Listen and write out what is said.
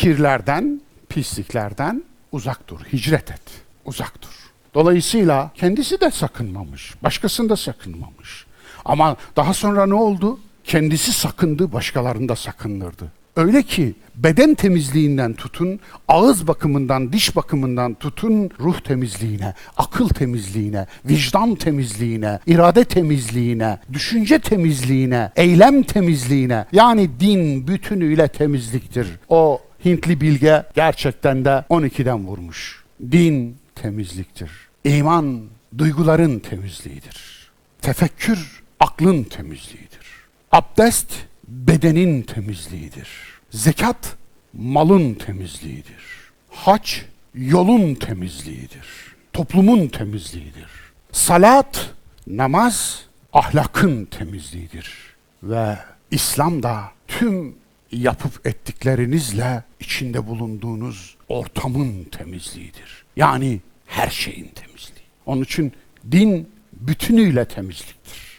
kirlerden, pisliklerden uzak dur, hicret et, uzak dur. Dolayısıyla kendisi de sakınmamış, başkasını da sakınmamış. Ama daha sonra ne oldu? Kendisi sakındı, başkalarını da sakındırdı. Öyle ki beden temizliğinden tutun, ağız bakımından, diş bakımından tutun, ruh temizliğine, akıl temizliğine, vicdan temizliğine, irade temizliğine, düşünce temizliğine, eylem temizliğine. Yani din bütünüyle temizliktir. O Hintli bilge gerçekten de 12'den vurmuş. Din temizliktir. İman duyguların temizliğidir. Tefekkür aklın temizliğidir. Abdest bedenin temizliğidir. Zekat malın temizliğidir. Hac yolun temizliğidir. Toplumun temizliğidir. Salat, namaz ahlakın temizliğidir. Ve İslam da tüm yapıp ettiklerinizle içinde bulunduğunuz ortamın temizliğidir. Yani her şeyin temizliği. Onun için din bütünüyle temizliktir.